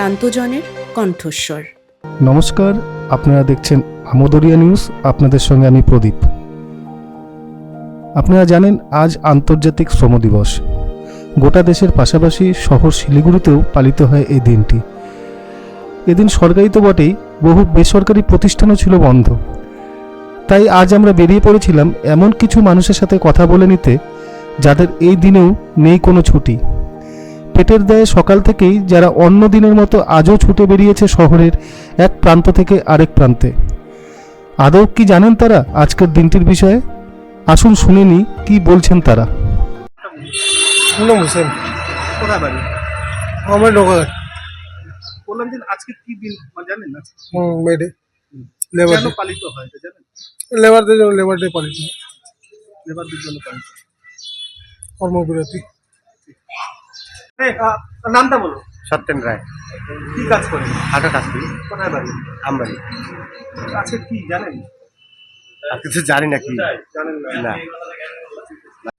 প্রান্তজনের কণ্ঠস্বর। নমস্কার, আপনারা দেখছেন আমোদরিয়া নিউজ, আপনাদের সঙ্গে আমি প্রদীপ। আপনারা জানেন, আজ আন্তর্জাতিক শ্রম দিবস। গোটা দেশের পাশাপাশি শহর শিলিগুড়িতেও পালিত হয় এই দিনটি। এদিন সরকারি তো বটেই, বহু বেসরকারি প্রতিষ্ঠানও ছিল বন্ধ। তাই আজ আমরা বেরিয়ে পড়েছিলাম এমন কিছু মানুষের সাথে কথা বলে নিতে, যাদের এই দিনেও নেই কোনো ছুটি। পেটের দায়ে সকাল থেকেই যারা অন্য দিনের মতো আজও ছুটে বেরিয়েছে শহরের এক প্রান্ত থেকে আরেক প্রান্তে। আদৌ কি জানেন তারা আজকের দিনটির বিষয়ে? আসুন শুনে নি কি বলছেন তারা। পুনম হোসেন। কোথায় বাড়ি? আমার ঢোকাঘাট বললাম যে আজকে কি দিন? মানে জানেন না? হুম মেডে লেবার কেন পালিত হয় এটা জানেন? লেবারদের জন্য লেবার ডে পালিত। লেবারদের জন্য পালিত কর্মবিরতি। নামটা বলো। সত্যেন রায়। কি কাজ করেন? হাঁটা কাজ করি। কোথায় বাড়ি? আমবাড়ি। আজকে কি জানেন? আর কিছু জানি না কি। জানেন না।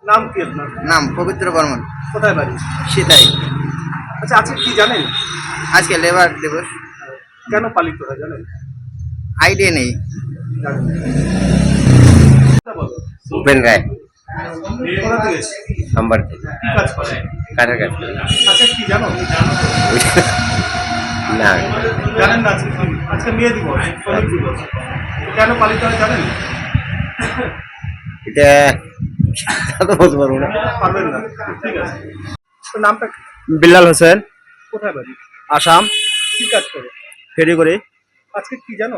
নাম কি আপনার? নাম পবিত্র বর্মন। কোথায় বাড়ি? সেটাই আচ্ছা আজকে কি জানেন? আজকে লেবার দিবস। কেন পালিত হয় জানেন? আইডিয়া নেই। উপেন রায়? আমবাড়ি কি কাজ করে কাঠের কাজ করি। আচ্ছা কি জানো? না। জানেন না আজকে মেয়ে দিবস শ্রমিক দিবস। কেন পালিত হয় জানেন? এটা তা তো বলতে পারব না। পারবেন না। ঠিক আছে। তো নামটা কি? বিল্লাল হোসেন। কোথায় বাড়ি? আসাম। কি কাজ করে? ফেরি করি। আজকে কি জানো?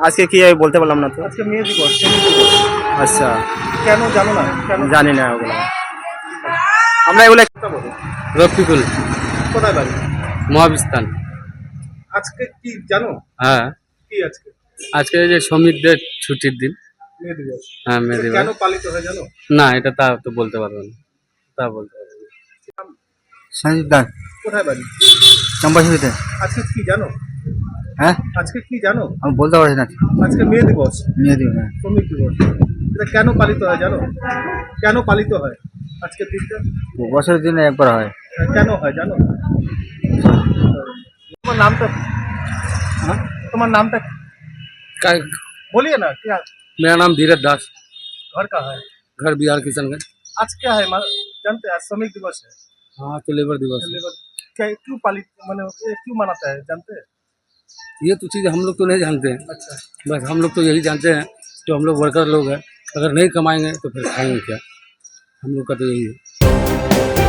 আজকে কি আমি বলতে পারলাম না তো? আজকে মেয়ে দিবস শ্রমিক দিবস। আচ্ছা। কেন জানো না? কেন? জানি না ওগুলো। আমরা এগুলো কথা বলো রফিকুল। কোথায় বাড়ি? মহাবিস্তান। আজকে কি জানো? হ্যাঁ। কি আজকে? আজকে যে শ্রমিকদের ছুটির দিন। হ্যাঁ মে দিবস। কেন পালিত হয় জানো? না এটা তা তো বলতে পারব না। তা বলতে পারব না। সঞ্জীব দাস। কোথায় বাড়ি? চম্পাশুরিতে আজকে কি জানো? হ্যাঁ? আজকে কি জানো? আমি বলতে পারছি না। আজকে মেয়ে দিবস। দিন হ্যাঁ। শ্রমিক দিবস। এটা কেন পালিত হয় জানো? কেন পালিত হয়? আজকের দিনটা? দিনে একবার হয়। কেন হয় জানো? তোমার নামটা? क्या मेरा नाम धीरज दास घर का दिवस है तो लेबर दिवस क्या क्यों पालित मैंने क्यों मनाता है जानते हैं ये तो चीज़ हम लोग तो नहीं जानते। हैं अच्छा बस हम लोग तो यही जानते हैं जो हम लोग वर्कर लोग हैं। अगर नहीं कमाएँगे तो फिर खाएँगे क्या? हम लोग का तो यही है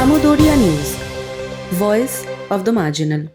Amodoriya News, Voice of the Marginal.